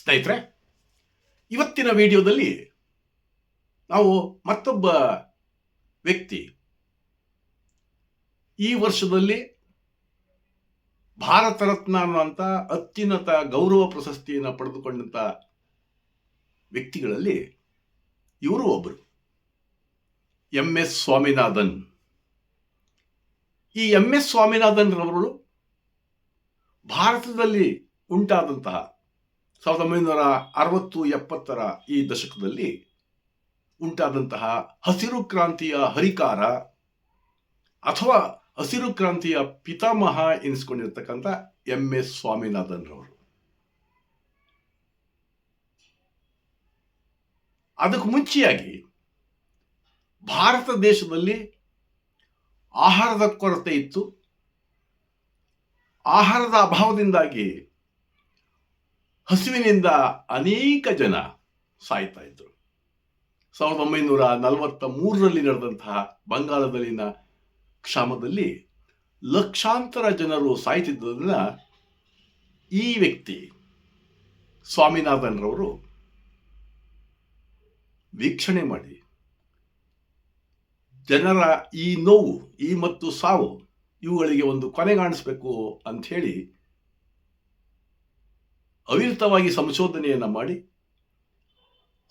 ಸ್ನೇಹಿತರೆ, ಇವತ್ತಿನ ವಿಡಿಯೋದಲ್ಲಿ ನಾವು ಮತ್ತೊಬ್ಬ ವ್ಯಕ್ತಿ ಈ ವರ್ಷದಲ್ಲಿ ಭಾರತ ರತ್ನ ಅನ್ನುವಂಥ ಅತ್ಯುನ್ನತ ಗೌರವ ಪ್ರಶಸ್ತಿಯನ್ನು ಪಡೆದುಕೊಂಡಂಥ ವ್ಯಕ್ತಿಗಳಲ್ಲಿ ಇವರು ಒಬ್ಬರು ಎಂ ಎಸ್ ಸ್ವಾಮಿನಾಥನ್. ಈ ಎಂ ಎಸ್ ಸ್ವಾಮಿನಾಥನ್ ರವರು ಭಾರತದಲ್ಲಿ ಉಂಟಾದಂತಹ ಸಾವಿರದ ಒಂಬೈನೂರ ಅರವತ್ತು ಎಪ್ಪತ್ತರ ಈ ದಶಕದಲ್ಲಿ ಉಂಟಾದಂತಹ ಹಸಿರು ಕ್ರಾಂತಿಯ ಹರಿಕಾರ ಅಥವಾ ಹಸಿರು ಕ್ರಾಂತಿಯ ಪಿತಾಮಹ ಎನಿಸ್ಕೊಂಡಿರ್ತಕ್ಕಂಥ ಎಂ ಎಸ್ ಸ್ವಾಮಿನಾಥನ್ ರವರು. ಅದಕ್ಕೆ ಮುಂಚೆಯಾಗಿ ಭಾರತ ದೇಶದಲ್ಲಿ ಆಹಾರದ ಕೊರತೆ ಇತ್ತು. ಆಹಾರದ ಅಭಾವದಿಂದಾಗಿ ಹಸಿವಿನಿಂದ ಅನೇಕ ಜನ ಸಾಯ್ತಾ ಇದ್ರು. ಸಾವಿರದ ಒಂಬೈನೂರ ನಲವತ್ತ ಮೂರರಲ್ಲಿ ನಡೆದಂತಹ ಬಂಗಾಳದಲ್ಲಿನ ಕ್ಷಾಮದಲ್ಲಿ ಲಕ್ಷಾಂತರ ಜನರು ಸಾಯ್ತಿದ್ದದನ್ನ ಈ ವ್ಯಕ್ತಿ ಸ್ವಾಮಿನಾಥನ್ ರವರು ವೀಕ್ಷಣೆ ಮಾಡಿ. ಜನರ ಈ ನೋವು, ಈ ಮತ್ತು ಸಾವು ಇವುಗಳಿಗೆ ಒಂದು ಕೊನೆಗಾಣಿಸ್ಬೇಕು ಅಂತ ಹೇಳಿ ಅವಿರತವಾಗಿ ಸಂಶೋಧನೆಯನ್ನು ಮಾಡಿ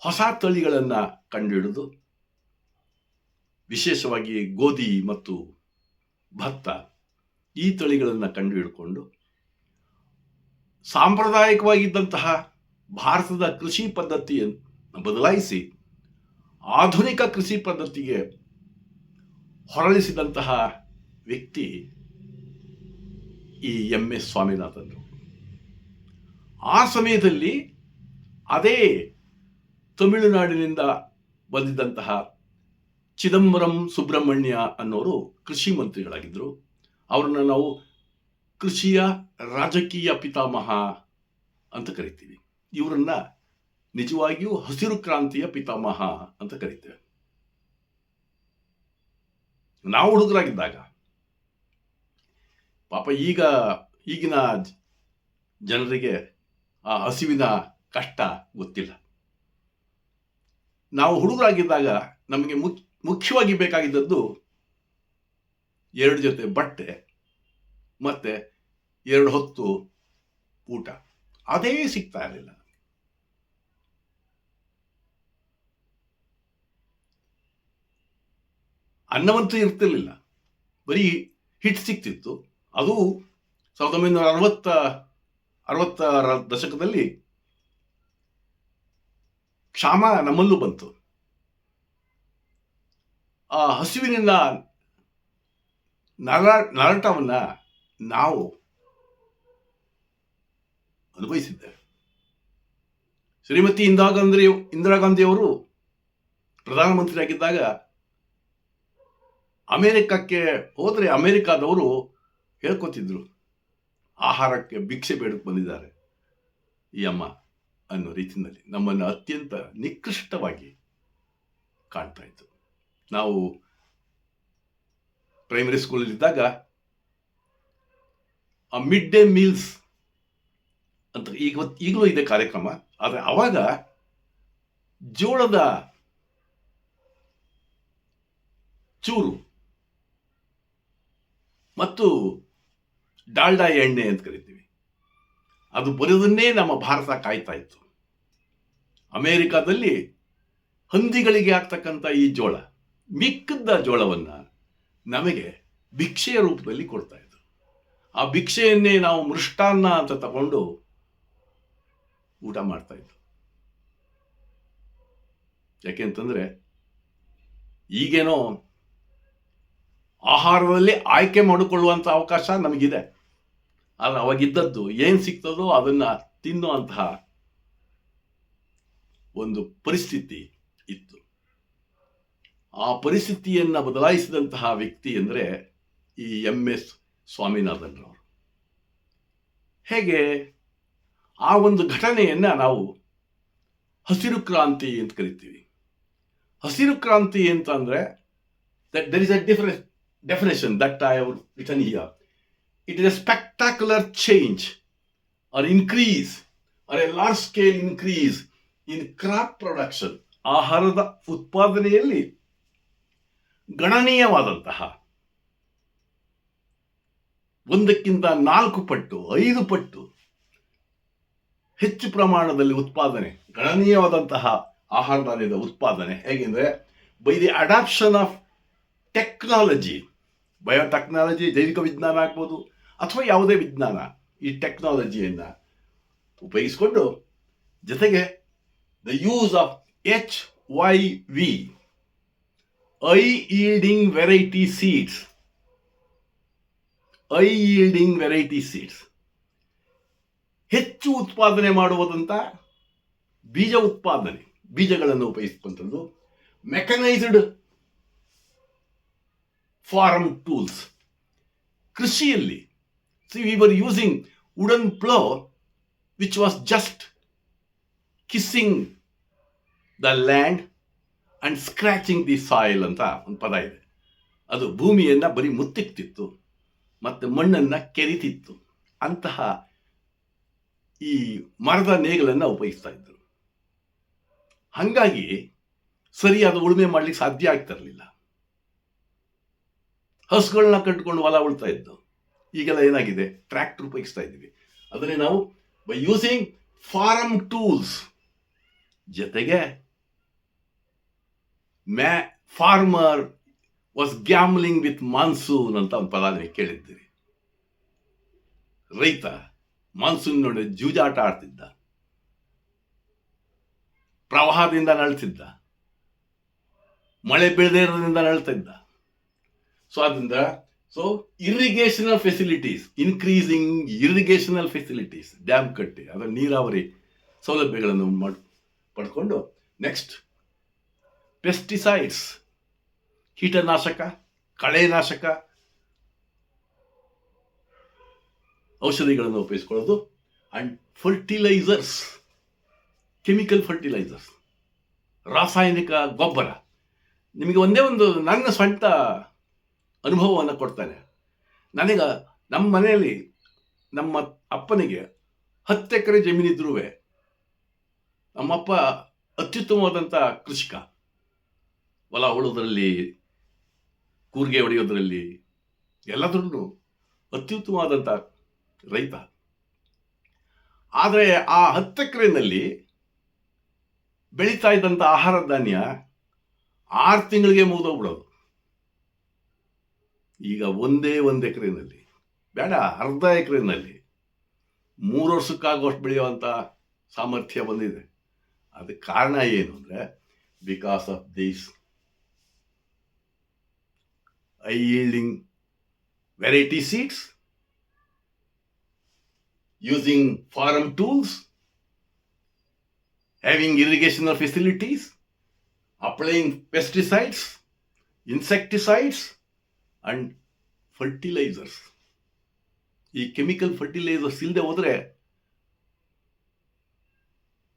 ಹೊಸ ತಳಿಗಳನ್ನು ಕಂಡುಹಿಡಿದು ವಿಶೇಷವಾಗಿ ಗೋಧಿ ಮತ್ತು ಭತ್ತ ಈ ತಳಿಗಳನ್ನು ಕಂಡುಹಿಡ್ಕೊಂಡು ಸಾಂಪ್ರದಾಯಿಕವಾಗಿದ್ದಂತಹ ಭಾರತದ ಕೃಷಿ ಪದ್ಧತಿಯನ್ನು ಬದಲಾಯಿಸಿ ಆಧುನಿಕ ಕೃಷಿ ಪದ್ಧತಿಗೆ ಹೊರಳಿಸಿದಂತಹ ವ್ಯಕ್ತಿ ಈ ಎಂ ಎಸ್ ಸ್ವಾಮಿನಾಥನ್. ಆ ಸಮಯದಲ್ಲಿ ಅದೇ ತಮಿಳುನಾಡಿನಿಂದ ಬಂದಿದ್ದಂತಹ ಚಿದಂಬರಂ ಸುಬ್ರಹ್ಮಣ್ಯ ಅನ್ನೋರು ಕೃಷಿ ಮಂತ್ರಿಗಳಾಗಿದ್ದರು. ಅವ್ರನ್ನ ನಾವು ಕೃಷಿಯ ರಾಜಕೀಯ ಪಿತಾಮಹ ಅಂತ ಕರಿತೀವಿ. ಇವರನ್ನ ನಿಜವಾಗಿಯೂ ಹಸಿರು ಕ್ರಾಂತಿಯ ಪಿತಾಮಹ ಅಂತ ಕರಿತೇವೆ. ನಾವು ಹುಡುಗರಾಗಿದ್ದಾಗ ಪಾಪ ಈಗ ಈಗಿನ ಜನರಿಗೆ ಆ ಹಸಿವಿನ ಕಷ್ಟ ಗೊತ್ತಿಲ್ಲ. ನಾವು ಹುಡುಗರಾಗಿದ್ದಾಗ ನಮಗೆ ಮುಖ್ ಮುಖ್ಯವಾಗಿ ಬೇಕಾಗಿದ್ದದ್ದು ಎರಡು ಜೊತೆ ಬಟ್ಟೆ, ಮತ್ತೆ ಎರಡು ಹೊತ್ತು ಊಟ. ಅದೇ ಸಿಗ್ತಾ ಇರಲಿಲ್ಲ. ಅನ್ನವಂತೂ ಇರ್ತಿರ್ಲಿಲ್ಲ. ಬರೀ ಹಿಟ್ ಸಿಕ್ತಿತ್ತು. ಅದು ಸಾವಿರದ ಒಂಬೈನೂರ ಅರವತ್ತ ಅರವತ್ತರ ದಶಕದಲ್ಲಿ ಕ್ಷಾಮ ನಮ್ಮಲ್ಲೂ ಬಂತು. ಆ ಹಸಿವಿನಿಂದ ನರ ನರಟವನ್ನು ನಾವು ಅನುಭವಿಸಿದ್ದೇವೆ. ಶ್ರೀಮತಿ ಇಂದಿರಾ ಗಾಂಧಿ, ಇಂದಿರಾ ಗಾಂಧಿಯವರು ಪ್ರಧಾನಮಂತ್ರಿಯಾಗಿದ್ದಾಗ ಅಮೇರಿಕಕ್ಕೆ ಹೋದರೆ ಅಮೇರಿಕಾದವರು ಹೇಳ್ಕೊತಿದ್ರು ಆಹಾರಕ್ಕೆ ಭಿಕ್ಷೆ ಬೇಡಕ್ಕೆ ಬಂದಿದ್ದಾರೆ. ಈ ಅಮ್ಮ ಅನ್ನೋ ರೀತಿಯಲ್ಲಿ ನಮ್ಮನ್ನು ಅತ್ಯಂತ ನಿಕೃಷ್ಟವಾಗಿ ಕಾಣ್ತಾ ಇತ್ತು. ನಾವು ಪ್ರೈಮರಿ ಸ್ಕೂಲಲ್ಲಿದ್ದಾಗ ಆ ಮಿಡ್ ಡೇ ಮೀಲ್ಸ್ ಅಂತ ಈಗ ಈಗಲೂ ಇದೆ ಕಾರ್ಯಕ್ರಮ. ಆದರೆ ಅವಾಗ ಜೋಳದ ಚೂರು ಮತ್ತು ಡಾಲ್ಡಾ ಎಣ್ಣೆ ಅಂತ ಕರಿತೀವಿ. ಅದು ಬರೆದನ್ನೇ ನಮ್ಮ ಭಾರತ ಕಾಯ್ತಾ ಇತ್ತು. ಅಮೇರಿಕಾದಲ್ಲಿ ಹಂದಿಗಳಿಗೆ ಆಗ್ತಕ್ಕಂಥ ಈ ಜೋಳ ಮಿಕ್ಕದ ಜೋಳವನ್ನು ನಮಗೆ ಭಿಕ್ಷೆಯ ರೂಪದಲ್ಲಿ ಕೊಡ್ತಾ ಇದ್ರು. ಆ ಭಿಕ್ಷೆಯನ್ನೇ ನಾವು ಮೃಷ್ಟಾನ್ನ ಅಂತ ತಗೊಂಡು ಊಟ ಮಾಡ್ತಾ ಇದ್ರು. ಯಾಕೆಂತಂದ್ರೆ ಈಗೇನೋ ಆಹಾರದಲ್ಲಿ ಆಯ್ಕೆ ಮಾಡಿಕೊಳ್ಳುವಂಥ ಅವಕಾಶ ನಮಗಿದೆ. ಆದರೆ ಅವಾಗಿದ್ದದ್ದು ಏನು ಸಿಗ್ತದೋ ಅದನ್ನು ತಿನ್ನುವಂತಹ ಒಂದು ಪರಿಸ್ಥಿತಿ ಇತ್ತು. ಆ ಪರಿಸ್ಥಿತಿಯನ್ನು ಬದಲಾಯಿಸಿದಂತಹ ವ್ಯಕ್ತಿ ಅಂದರೆ ಈ ಎಂ ಎಸ್ ಸ್ವಾಮಿನಾಥನ್ ಅವರು ಹೇಗೆ? ಆ ಒಂದು ಘಟನೆಯನ್ನು ನಾವು ಹಸಿರು ಕ್ರಾಂತಿ ಅಂತ ಕರಿತೀವಿ. ಹಸಿರು ಕ್ರಾಂತಿ ಅಂತಂದರೆ that there is a differ definition that I have written here. It is a spectacular change or increase or a large scale increase in crop production ಆಹಾರದ ಉತ್ಪಾದನೆಯಲ್ಲಿ ಗಣನೀಯವಾದಂತಹ ಒಂದಕ್ಕಿಂತ ನಾಲ್ಕು ಪಟ್ಟು, ಐದು ಪಟ್ಟು ಹೆಚ್ಚು ಪ್ರಮಾಣದಲ್ಲಿ ಉತ್ಪಾದನೆ, ಗಣನೀಯವಾದಂತಹ ಆಹಾರ ಧಾನ್ಯದ ಉತ್ಪಾದನೆ. ಹೇಗೆಂದರೆ by the adoption of technology biotechnology ಜೈವಿಕ ವಿಜ್ಞಾನ ಆಗ್ಬೋದು ಅಥವಾ ಯಾವುದೇ ವಿಜ್ಞಾನ, ಈ ಟೆಕ್ನಾಲಜಿಯನ್ನು ಉಪಯೋಗಿಸಿಕೊಂಡು ಜೊತೆಗೆ the use of H Y V high yielding variety seeds high yielding variety seeds ಹೆಚ್ಚು ಉತ್ಪಾದನೆ ಮಾಡುವುದಂತ ಬೀಜ ಉತ್ಪಾದನೆ, ಬೀಜಗಳನ್ನು ಉಪಯೋಗಿಸುವಂಥದ್ದು ಮೆಕನೈಸ್ಡ್ ಫಾರ್ಮ್ ಟೂಲ್ಸ್ ಕೃಷಿಯಲ್ಲಿ see we were using wooden plow, which was just kissing the land and scratching the soil ಅಂತ ಒಂದು ಪದ ಇದೆ. ಅದು ಭೂಮಿಯನ್ನು ಬರೀ ಮುತ್ತಿಕ್ತಿತ್ತು ಮತ್ತು ಮಣ್ಣನ್ನು ಕೆರಿತಿತ್ತು. ಅಂತಹ ಈ ಮರದ ನೇಗಲನ್ನು ಉಪಯೋಗಿಸ್ತಾ ಇದ್ದರು ಹಾಗಾಗಿ ಸರಿಯಾದ ಉಳುಮೆ ಮಾಡ್ಲಿಕ್ಕೆ ಸಾಧ್ಯ ಆಗ್ತಿರಲಿಲ್ಲ ಹಸುಗಳನ್ನ ಕಟ್ಕೊಂಡು ಹೊಲ ಉಳ್ತಾ ಇದ್ದು ಈಗೆಲ್ಲ ಏನಾಗಿದೆ? ಟ್ರ್ಯಾಕ್ಟರ್ ಉಪಯೋಗಿಸ್ತಾ ಇದ್ದೀವಿ. ಅದನ್ನೇ ನಾವು ಬೈ ಯೂಸಿಂಗ್ ಫಾರಮ್ ಟೂಲ್ಸ್ ಜೊತೆಗೆ ಮ್ಯಾ farmer was gambling with monsoon ಅಂತ ಒಂದು ಪದ ನೀವು ಕೇಳಿದ್ದೀರಿ. ರೈತ ಮಾನ್ಸೂನ್ ನೋಡಿ ಜೂಜಾಟ ಆಡ್ತಿದ್ದ. ಪ್ರವಾಹದಿಂದ ನಳ್ತಿದ್ದ ಮಳೆ ಬೀಳದೇ ಇರೋದ್ರಿಂದ ನಳ್ತಿದ್ದ ಸೊ ಅದರಿಂದ so irrigational facilities increasing irrigational facilities dam ಕಟ್ಟಿ, ಅದರ ನೀರಾವರಿ ಸೌಲಭ್ಯಗಳನ್ನು ಮಾಡ್, ಪಡ್ಕೊಂಡು ನೆಕ್ಸ್ಟ್ ಪೆಸ್ಟಿಸೈಡ್ಸ್ ಕೀಟನಾಶಕ, ಕಳೆನಾಶಕ, ಔಷಧಿಗಳನ್ನು ಉಪಯೋಗಿಸ್ಕೊಳ್ಳೋದು ಆ್ಯಂಡ್ ಫರ್ಟಿಲೈಸರ್ಸ್ ಕೆಮಿಕಲ್ ಫರ್ಟಿಲೈಸರ್ಸ್ ರಾಸಾಯನಿಕ ಗೊಬ್ಬರ. ನಿಮಗೆ ಒಂದೇ ಒಂದು ನನ್ನ ಸ್ವಂತ ಅನುಭವವನ್ನು ಕೊಡ್ತಾನೆ. ನನಗೆ ನಮ್ಮ ಮನೆಯಲ್ಲಿ ನಮ್ಮ ಅಪ್ಪನಿಗೆ ಹತ್ತು ಎಕರೆ ಜಮೀನಿದ್ರೂ ನಮ್ಮಪ್ಪ ಅತ್ಯುತ್ತಮವಾದಂಥ ಕೃಷಿಕ. ಹೊಲ ಉಳೋದ್ರಲ್ಲಿ ಕೂರ್ಗೆ ಹೊಡೆಯೋದ್ರಲ್ಲಿ ಎಲ್ಲದರಲ್ಲೂ ಅತ್ಯುತ್ತಮವಾದಂಥ ರೈತ. ಆದರೆ ಆ ಹತ್ತು ಎಕರೆನಲ್ಲಿ ಬೆಳೀತಾ ಇದ್ದಂಥ ಆಹಾರ ಧಾನ್ಯ ಆರು ತಿಂಗಳಿಗೆ ಮುಗಿದೋಗ್ಬಿಡೋದು. ಈಗ ಒಂದೇ ಒಂದು ಎಕರೆನಲ್ಲಿ ಬೇಡ ಅರ್ಧ ಎಕರೆನಲ್ಲಿ ಮೂರು ವರ್ಷಕ್ಕಾಗುವಷ್ಟು ಬೆಳೆಯುವಂಥ ಸಾಮರ್ಥ್ಯ ಬಂದಿದೆ. ಅದಕ್ಕೆ ಕಾರಣ ಏನು ಅಂದರೆ because of these high yielding variety seeds using farm tools having irrigation facilities applying pesticides insecticides, and fertilisers. ಈ ಕೆಮಿಕಲ್ ಫರ್ಟಿಲೈಸರ್ಸ್ ಇಲ್ಲದೆ ಹೋದರೆ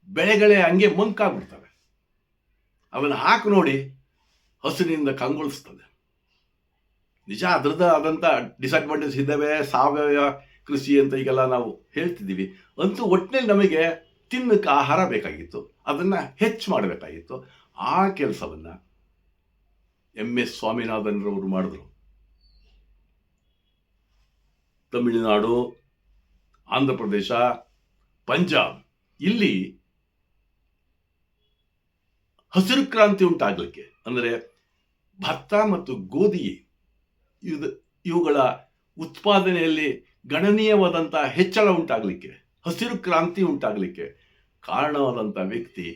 ಬೆಳೆಗಳೇ ಹಂಗೆ ಮಂಕಾಗ್ಬಿಡ್ತವೆ. ಅದನ್ನು ಹಾಕಿ ನೋಡಿ ಹಸಿರಿನಿಂದ ಕಂಗೊಳಿಸ್ತದೆ. ನಿಜ ಅದರದ ಆದಂಥ ಡಿಸಡ್ವಾಂಟೇಜ್ ಇದ್ದಾವೆ, ಸಾವಯವ ಕೃಷಿ ಅಂತ ಈಗೆಲ್ಲ ನಾವು ಹೇಳ್ತಿದ್ದೀವಿ. ಅಂತೂ ಒಟ್ಟಿನಲ್ಲಿ ನಮಗೆ ತಿನ್ನಕ್ಕೆ ಆಹಾರ ಬೇಕಾಗಿತ್ತು. ಅದನ್ನು ಹೆಚ್ಚು ಮಾಡಬೇಕಾಗಿತ್ತು. ಆ ಕೆಲಸವನ್ನು ಎಂ ಎಸ್ ಸ್ವಾಮಿನಾಥನ್ರವರು ಮಾಡಿದ್ರು. ತಮಿಳುನಾಡು ಆಂಧ್ರ ಪ್ರದೇಶ ಪಂಜಾಬ್. ಇಲ್ಲಿ ಹಸಿರು ಕ್ರಾಂತಿ ಉಂಟಾಗಲಿಕ್ಕೆ. ಅಂದರೆ ಭತ್ತ ಮತ್ತು ಗೋಧಿ ಇದು ಇವುಗಳ ಉತ್ಪಾದನೆಯಲ್ಲಿ ಗಣನೀಯವಾದಂಥ ಹೆಚ್ಚಳ ಉಂಟಾಗಲಿಕ್ಕೆ, ಹಸಿರು ಕ್ರಾಂತಿ ಉಂಟಾಗಲಿಕ್ಕೆ ಕಾರಣವಾದಂಥ ವ್ಯಕ್ತಿ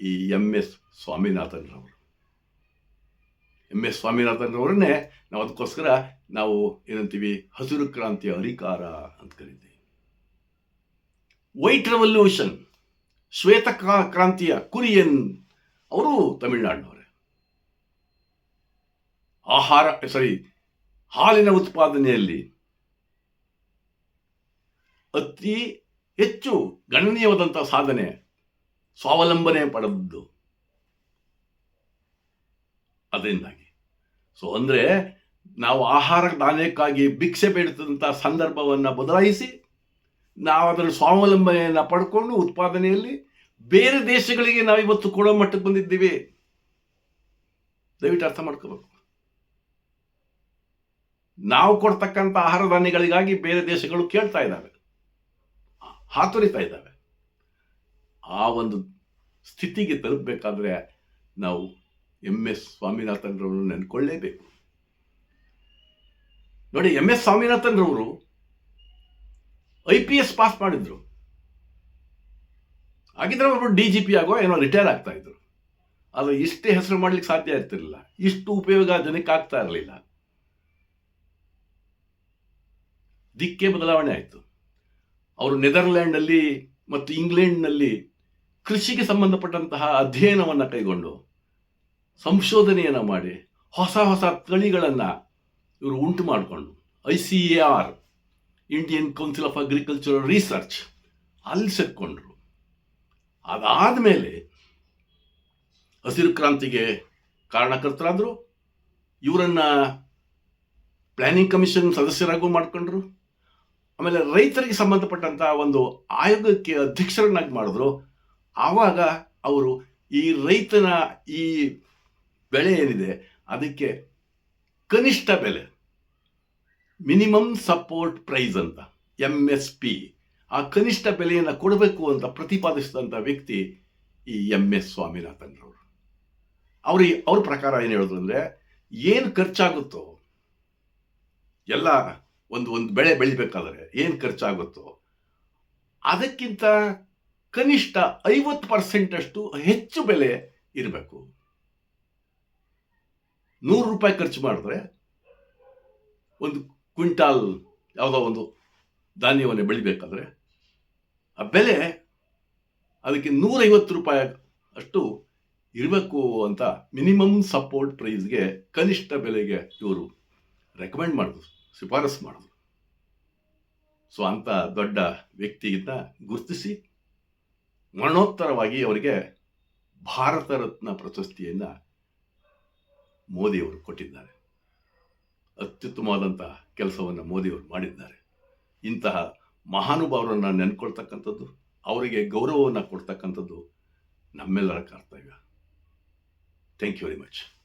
ಈ ಎಂ ಎಸ್ ಸ್ವಾಮಿನಾಥನ್ರವರು ಎಂ ಎಸ್ ಸ್ವಾಮಿನಾಥನ್ರವರನ್ನೇ ನಾವು ಅದಕ್ಕೋಸ್ಕರ ನಾವು ಏನಂತೀವಿ, ಹಸಿರು ಕ್ರಾಂತಿಯ ಹರಿಕಾರ ಅಂತ ಕರಿತೀವಿ. ವೈಟ್ ರೆವಲ್ಯೂಷನ್ ಶ್ವೇತ ಕ್ರಾಂತಿಯ ಕುರಿಯನ್, ಅವರು ತಮಿಳುನಾಡಿನವರೇ. ಆಹಾರ ಸಾರಿ ಹಾಲಿನ ಉತ್ಪಾದನೆಯಲ್ಲಿ ಅತಿ ಹೆಚ್ಚು ಗಣನೀಯವಾದಂಥ ಸಾಧನೆ ಸ್ವಾವಲಂಬನೆ ಪಡೆದದ್ದು. ಅದರಿಂದಾಗಿ. ಸೊ ಅಂದರೆ ನಾವು ಆಹಾರ ಧಾನ್ಯಕ್ಕಾಗಿ ಭಿಕ್ಷೆ ಬೇಡುತ್ತಂಥ ಸಂದರ್ಭವನ್ನು ಬದಲಾಯಿಸಿ, ನಾವು ಅದರ ಸ್ವಾವಲಂಬನೆಯನ್ನು ಪಡ್ಕೊಂಡು ಉತ್ಪಾದನೆಯಲ್ಲಿ ಬೇರೆ ದೇಶಗಳಿಗೆ ನಾವಿವತ್ತು ಕೊಡೋ ಮಟ್ಟಕ್ಕೆ ಬಂದಿದ್ದೀವಿ. ದಯವಿಟ್ಟು ಅರ್ಥ ಮಾಡ್ಕೋಬೇಕು. ನಾವು ಕೊಡ್ತಕ್ಕಂಥ ಆಹಾರ ಧಾನ್ಯಗಳಿಗಾಗಿ ಬೇರೆ ದೇಶಗಳು ಕೇಳ್ತಾ ಇದ್ದಾವೆ. ಹಾತೊರಿತಾ ಇದ್ದಾವೆ. ಆ ಒಂದು ಸ್ಥಿತಿಗೆ ತಲುಪಬೇಕಾದ್ರೆ ನಾವು ಎಂ ಎಸ್ ಸ್ವಾಮಿನಾಥನ್ ರವರು ನೆನ್ಕೊಳ್ಳೇಬೇಕು. ನೋಡಿ, ಎಂ. ಎಸ್. ಸ್ವಾಮಿನಾಥನ್ ರವರು ಐ ಪಿ ಎಸ್ ಪಾಸ್ ಮಾಡಿದ್ರು. ಹಾಗಿದ್ರೆ ಅವರು ಡಿ ಜಿ ಪಿ ಆಗೋ ಏನೋ ರಿಟೈರ್ ಆಗ್ತಾ ಇದ್ರು. ಅದು ಇಷ್ಟೇ ಹೆಸರು ಮಾಡ್ಲಿಕ್ಕೆ ಸಾಧ್ಯ ಇರ್ತಿರ್ಲಿಲ್ಲ. ಇಷ್ಟು ಉಪಯೋಗ ಜನಕ್ಕೆ ಆಗ್ತಾ ಇರಲಿಲ್ಲ. ದಿಕ್ಕೆ ಬದಲಾವಣೆ ಆಯಿತು. ಅವರು ನೆದರ್ಲ್ಯಾಂಡಲ್ಲಿ ಮತ್ತು ಇಂಗ್ಲೆಂಡ್ನಲ್ಲಿ ಕೃಷಿಗೆ ಸಂಬಂಧಪಟ್ಟಂತಹ ಅಧ್ಯಯನವನ್ನು ಕೈಗೊಂಡು ಸಂಶೋಧನೆಯನ್ನು ಮಾಡಿ ಹೊಸ ಹೊಸ ತಳಿಗಳನ್ನು ಇವರು ಉಂಟು ಮಾಡಿಕೊಂಡು. I C A R Indian Council of Agricultural Research ಅಲ್ಲಿ ಸೆಕ್ಕೊಂಡ್ರು ಅದಾದ ಮೇಲೆ ಹಸಿರು ಕ್ರಾಂತಿಗೆ ಕಾರಣಕರ್ತರಾದರು. ಇವರನ್ನು ಪ್ಲ್ಯಾನಿಂಗ್ ಕಮಿಷನ್ ಸದಸ್ಯರಾಗೂ ಮಾಡಿಕೊಂಡ್ರು. ಆಮೇಲೆ ರೈತರಿಗೆ ಸಂಬಂಧಪಟ್ಟಂಥ ಒಂದು ಆಯೋಗಕ್ಕೆ ಅಧ್ಯಕ್ಷರನ್ನಾಗಿ ಮಾಡಿದ್ರು. ಆವಾಗ ಅವರು ಈ ರೈತನ ಈ ಬೆಳೆ ಏನಿದೆ, ಅದಕ್ಕೆ ಕನಿಷ್ಠ ಬೆಲೆ. ಮಿನಿಮಮ್ ಸಪೋರ್ಟ್ ಪ್ರೈಸ್ ಅಂತ ಎಂ ಎಸ್ ಪಿ ಆ ಕನಿಷ್ಠ ಬೆಲೆಯನ್ನು ಕೊಡಬೇಕು ಅಂತ ಪ್ರತಿಪಾದಿಸಿದಂಥ ವ್ಯಕ್ತಿ ಈ ಎಂ ಎಸ್ ಸ್ವಾಮಿನಾಥನ್ ರವರು ಅವ್ರ ಅವ್ರ ಪ್ರಕಾರ ಏನು ಹೇಳಿದ್ರು ಅಂದರೆ ಏನು ಖರ್ಚಾಗುತ್ತೋ, ಎಲ್ಲ ಒಂದು ಒಂದು ಬೆಳೆ ಬೆಳಿಬೇಕಾದ್ರೆ ಏನು ಖರ್ಚಾಗುತ್ತೋ, ಅದಕ್ಕಿಂತ ಕನಿಷ್ಠ ಐವತ್ತು ಪರ್ಸೆಂಟಷ್ಟು ಹೆಚ್ಚು ಬೆಲೆ ಇರಬೇಕು. ನೂರು ರೂಪಾಯಿ ಖರ್ಚು ಮಾಡಿದ್ರೆ ಒಂದು ಕ್ವಿಂಟಾಲ್ ಯಾವುದೋ ಒಂದು ಧಾನ್ಯವನ್ನು ಬೆಳಿಬೇಕಾದ್ರೆ ಆ ಬೆಲೆ ಅದಕ್ಕೆ ನೂರೈವತ್ತು ರೂಪಾಯಿ ಅಷ್ಟು ಇರಬೇಕು ಅಂತ ಮಿನಿಮಮ್ ಸಪೋರ್ಟ್ ಪ್ರೈಸ್ಗೆ ಕನಿಷ್ಠ ಬೆಲೆಗೆ ಇವರು ರೆಕಮೆಂಡ್ ಮಾಡಿದ್ರು, ಶಿಫಾರಸು ಮಾಡಿದ್ರು. ಸೊ ಅಂಥ ದೊಡ್ಡ ವ್ಯಕ್ತಿಯನ್ನು ಗುರುತಿಸಿ ಮರಣೋತ್ತರವಾಗಿ ಅವರಿಗೆ ಭಾರತ ರತ್ನ ಪ್ರಶಸ್ತಿಯನ್ನು ಮೋದಿಯವರು ಕೊಟ್ಟಿದ್ದಾರೆ. ಅತ್ಯುತ್ತಮವಾದಂಥ ಕೆಲಸವನ್ನು ಮೋದಿಯವರು ಮಾಡಿದ್ದಾರೆ. ಇಂತಹ ಮಹಾನುಭಾವರನ್ನು ನೆನ್ಕೊಳ್ತಕ್ಕಂಥದ್ದು, ಅವರಿಗೆ ಗೌರವವನ್ನು ಕೊಡ್ತಕ್ಕಂಥದ್ದು ನಮ್ಮೆಲ್ಲರ ಕರ್ತವ್ಯ. Thank you very much